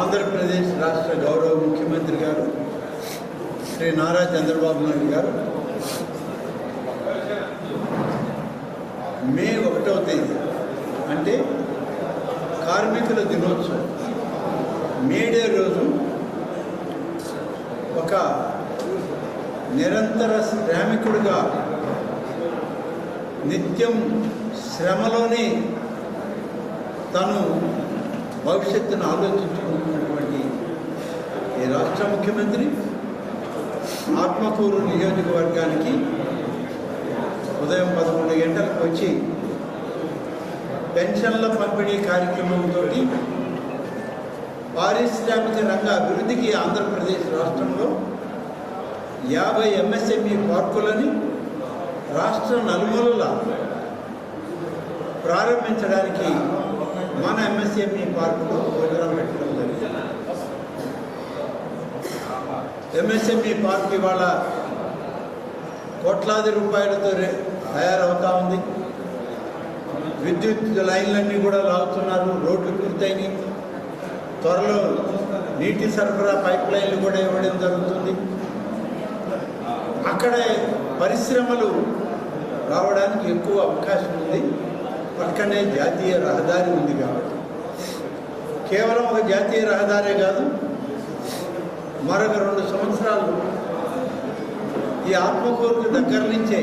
ఆంధ్రప్రదేశ్ రాష్ట్ర గౌరవ ముఖ్యమంత్రి గారు శ్రీ నారా చంద్రబాబు నాయుడు గారు. మే ఒకటవ తేదీ అంటే కార్మికుల దినోత్సవం. మేడే రోజు ఒక నిరంతర శ్రామికుడిగా నిత్యం శ్రమలోనే తను భవిష్యత్తును ఆలోచించుకుంటున్నటువంటి ఈ రాష్ట్ర ముఖ్యమంత్రి ఆత్మకూరు నియోజకవర్గానికి ఉదయం పదకొండు గంటలకు వచ్చి పెన్షన్ల పంపిణీ కార్యక్రమంతో పారిశ్రామిక రంగ అభివృద్ధికి ఆంధ్రప్రదేశ్ రాష్ట్రంలో యాభై ఎంఎస్ఎంఈ పార్కులని రాష్ట్ర నలుమూలల ప్రారంభించడానికి మన ఎంఎస్ఎంఈ పార్కులో ప్రోగ్రాం పెట్టడం జరిగింది. ఎంఎస్ఎంఈ పార్క్ ఇవాళ కోట్లాది రూపాయలతో తయారవుతా ఉంది. విద్యుత్ లైన్లన్నీ కూడా లాగుతున్నారు రోడ్లు పూర్తయినాయి. త్వరలో నీటి సరఫరా పైప్ లైన్లు కూడా ఇవ్వడం జరుగుతుంది. అక్కడే పరిశ్రమలు రావడానికి ఎక్కువ అవకాశం ఉంది. పక్కనే జాతీయ రహదారి ఉంది కాబట్టి. కేవలం ఒక జాతీయ రహదారే కాదు మరొక రెండు సంవత్సరాలు ఈ ఆత్మకూరుకు దగ్గర నుంచే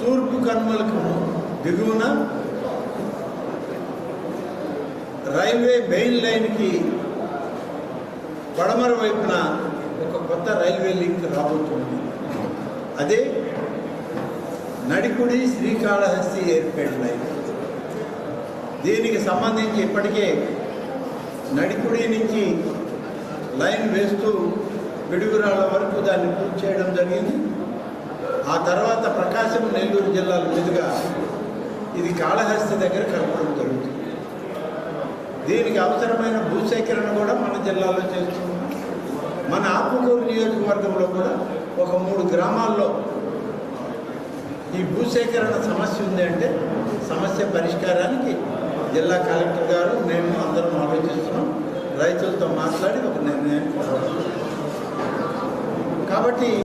తూర్పు కనుమలకు దిగువన రైల్వే మెయిన్ లైన్కి పడమర వైపున ఒక కొత్త రైల్వే లింక్ రాబోతుంది. అదే నడికుడి శ్రీకాళహస్తి ఎయిర్పేట్ లైన్ దీనికి సంబంధించి ఇప్పటికే నడికుడి నుంచి లైన్ వేస్తూ పిడుగురాళ్ళ వరకు దాన్ని పూర్తి చేయడం జరిగింది. ఆ తర్వాత ప్రకాశం నెల్లూరు జిల్లాల మీదుగా ఇది కాళహస్తి దగ్గర కలపడం జరుగుతుంది. దీనికి అవసరమైన భూసేకరణ కూడా మన జిల్లాలో చేస్తున్నాం. మన ఆకుకూరు నియోజకవర్గంలో కూడా ఒక మూడు గ్రామాల్లో ఈ భూసేకరణ సమస్య ఉంది అంటే సమస్య పరిష్కారానికి జిల్లా కలెక్టర్ గారు మేము అందరం ఆలోచిస్తున్నాం. రైతులతో మాట్లాడి ఒక నిర్ణయానికి కాబట్టి